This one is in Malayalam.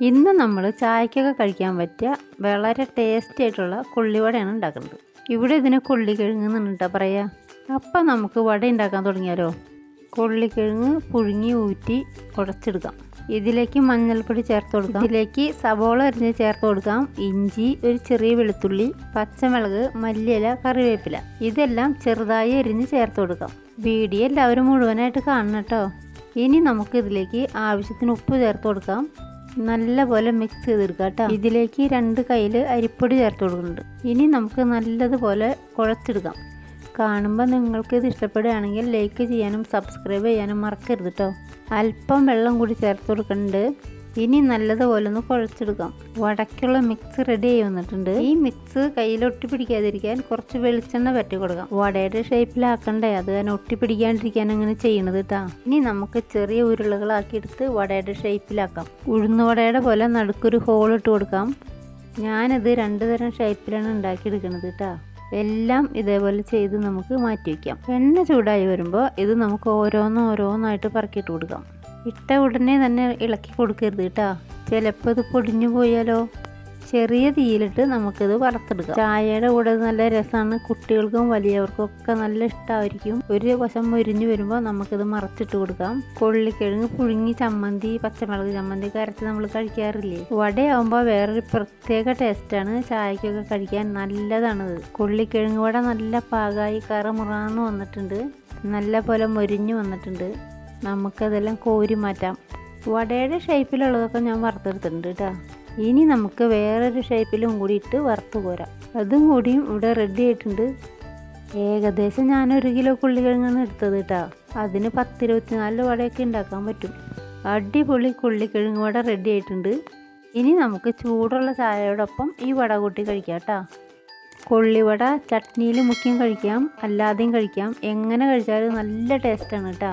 ഇന്ന് നമ്മൾ ചായക്കൊക്കെ കഴിക്കാൻ പറ്റിയ വളരെ ടേസ്റ്റി ആയിട്ടുള്ള കുള്ളിവടയാണ് ഉണ്ടാക്കുന്നത്. ഇവിടെ ഇതിന് കൊള്ളിക്കിഴങ്ങ് എന്നിട്ടാ പറയാ. അപ്പം നമുക്ക് വട ഉണ്ടാക്കാൻ തുടങ്ങിയാലോ? കൊള്ളിക്കിഴങ്ങ് പുഴുങ്ങി ഊറ്റി ഉടച്ചെടുക്കാം ഇതിലേക്ക് മഞ്ഞൾപ്പൊടി ചേർത്ത് കൊടുക്കാം. ഇതിലേക്ക് സവോള അരിഞ്ഞ് ചേർത്ത് കൊടുക്കാം. ഇഞ്ചി ഒരു ചെറിയ വെളുത്തുള്ളി പച്ചമുളക് മല്ലിയില കറിവേപ്പില. ഇതെല്ലാം ചെറുതായി അരിഞ്ഞ് ചേർത്ത് കൊടുക്കാം. വീഡിയോ എല്ലാവരും മുഴുവനായിട്ട് കാണണം കേട്ടോ ഇനി നമുക്ക് ഇതിലേക്ക് ആവശ്യത്തിന് ഉപ്പ് ചേർത്ത് കൊടുക്കാം. നല്ലപോലെ മിക്സ് ചെയ്തെടുക്കുക കേട്ടോ. ഇതിലേക്ക് രണ്ട് കയ്യിൽ അരിപ്പൊടി ചേർത്ത് കൊടുക്കുന്നുണ്ട്. ഇനി നമുക്ക് നല്ലതുപോലെ കുഴച്ചെടുക്കാം. കാണുമ്പോൾ നിങ്ങൾക്ക് ഇത് ഇഷ്ടപ്പെടുകയാണെങ്കിൽ ലൈക്ക് ചെയ്യാനും സബ്സ്ക്രൈബ് ചെയ്യാനും മറക്കരുത് കേട്ടോ. അല്പം വെള്ളം കൂടി ചേർത്ത് കൊടുക്കുന്നുണ്ട്. ഇനി നല്ലതുപോലെ ഒന്ന് കുഴച്ചെടുക്കാം. വടക്കുള്ള മിക്സ് റെഡി ആയി വന്നിട്ടുണ്ട്. ഈ മിക്സ് കയ്യിൽ ഒട്ടിപ്പിടിക്കാതിരിക്കാൻ കുറച്ച് വെളിച്ചെണ്ണ പറ്റി കൊടുക്കാം. വടയുടെ ഷേപ്പിലാക്കണ്ടേ അത് തന്നെ ഒട്ടിപ്പിടിക്കാണ്ടിരിക്കാൻ അങ്ങനെ ചെയ്യണത് കേട്ടാ ഇനി നമുക്ക് ചെറിയ ഉരുളകളാക്കി എടുത്ത് വടയുടെ ഷേപ്പിലാക്കാം ഉഴുന്നുവടയുടെ പോലെ നടുക്കൊരു ഹോൾ ഇട്ട് കൊടുക്കാം. ഞാനത് രണ്ട് തരം ഷേപ്പിലാണ് ഉണ്ടാക്കിയെടുക്കുന്നത് കേട്ടാ എല്ലാം ഇതേപോലെ ചെയ്ത് നമുക്ക് മാറ്റി വയ്ക്കാം എണ്ണ ചൂടായി വരുമ്പോൾ ഇത് നമുക്ക് ഓരോന്നോരോന്നായിട്ട് പറക്കിയിട്ട് കൊടുക്കാം. ഇട്ട ഉടനെ തന്നെ ഇളക്കി കൊടുക്കരുത് കേട്ടോ. ചിലപ്പോൾ ഇത് പൊടിഞ്ഞു പോയാലോ? ചെറിയ തീയിലിട്ട് നമുക്കിത് വറുത്തെടുക്കാം. ചായയുടെ കൂടെ നല്ല രസമാണ് കുട്ടികൾക്കും വലിയവർക്കും ഒക്കെ നല്ല ഇഷ്ടമായിരിക്കും ഒരു വശം മുരിഞ്ഞു വരുമ്പോൾ നമുക്കിത് മറച്ചിട്ട് കൊടുക്കാം. കൊള്ളിക്കിഴങ്ങ് പുഴുങ്ങി ചമ്മന്തി പച്ചമുളക് ചമ്മന്തി ഒക്കെ അരച്ച് നമ്മൾ കഴിക്കാറില്ലേ? വടയാകുമ്പോൾ വേറൊരു പ്രത്യേക ടേസ്റ്റാണ് ചായക്കൊക്കെ കഴിക്കാൻ നല്ലതാണിത്. കൊള്ളിക്കിഴങ്ങ് വട നല്ല പാകമായി കറമുറാന്ന് വന്നിട്ടുണ്ട്. നല്ല പോലെ മൊരിഞ്ഞു വന്നിട്ടുണ്ട്. നമുക്കതെല്ലാം കോരി മാറ്റാം. വടയുടെ ഷേപ്പിലുള്ളതൊക്കെ ഞാൻ വറുത്തെടുത്തിട്ടുണ്ട് കേട്ടോ ഇനി നമുക്ക് വേറൊരു ഷേപ്പിലും കൂടി ഇട്ട് വറുത്ത് പോരാം അതും കൂടിയും ഇവിടെ റെഡി ആയിട്ടുണ്ട്. ഏകദേശം ഞാൻ ഒരു കിലോ കൊള്ളിക്കിഴങ്ങാണ് എടുത്തത് കേട്ടോ അതിന് പത്തിരുപത്തിനാല് വടയൊക്കെ ഉണ്ടാക്കാൻ പറ്റും. അടിപൊളി കുള്ളിക്കിഴങ്ങ് വട റെഡി ആയിട്ടുണ്ട്. ഇനി നമുക്ക് ചൂടുള്ള ചായയോടൊപ്പം ഈ വട കൂട്ടി കഴിക്കാം കേട്ടോ കൊള്ളിവട ചട്നിയിൽ മുക്കിയും കഴിക്കാം അല്ലാതെയും കഴിക്കാം. എങ്ങനെ കഴിച്ചാലും നല്ല ടേസ്റ്റാണ് കേട്ടോ